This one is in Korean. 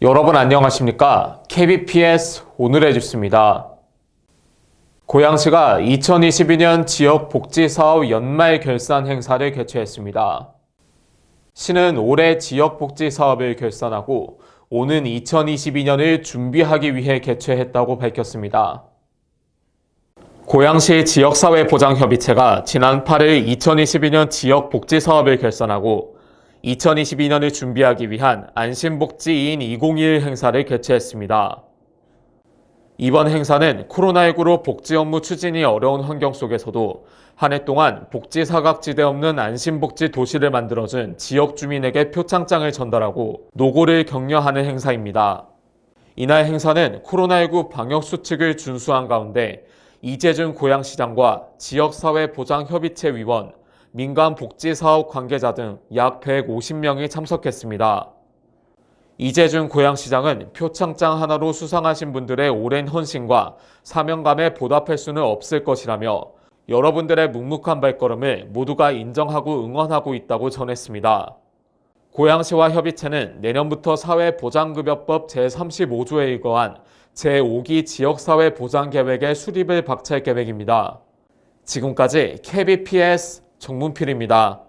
여러분 안녕하십니까? KBPS 오늘의 뉴스입니다. 고양시가 2022년 지역복지사업 연말 결산 행사를 개최했습니다. 시는 올해 지역복지사업을 결산하고 오는 2022년을 준비하기 위해 개최했다고 밝혔습니다. 고양시 지역사회보장협의체가 지난 8일 2022년 지역복지사업을 결산하고 2022년을 준비하기 위한 안심복지 2인 2021 행사를 개최했습니다. 이번 행사는 코로나19로 복지 업무 추진이 어려운 환경 속에서도 한 해 동안 복지 사각지대 없는 안심복지 도시를 만들어준 지역 주민에게 표창장을 전달하고 노고를 격려하는 행사입니다. 이날 행사는 코로나19 방역 수칙을 준수한 가운데 이재준 고양시장과 지역사회보장협의체 위원, 민간 복지 사업 관계자 등 약 150명이 참석했습니다. 이재준 고양시장은 표창장 하나로 수상하신 분들의 오랜 헌신과 사명감에 보답할 수는 없을 것이라며 여러분들의 묵묵한 발걸음을 모두가 인정하고 응원하고 있다고 전했습니다. 고양시와 협의체는 내년부터 사회보장급여법 제35조에 의거한 제5기 지역사회보장계획의 수립을 박차할 계획입니다. 지금까지 KBPS 정문필입니다.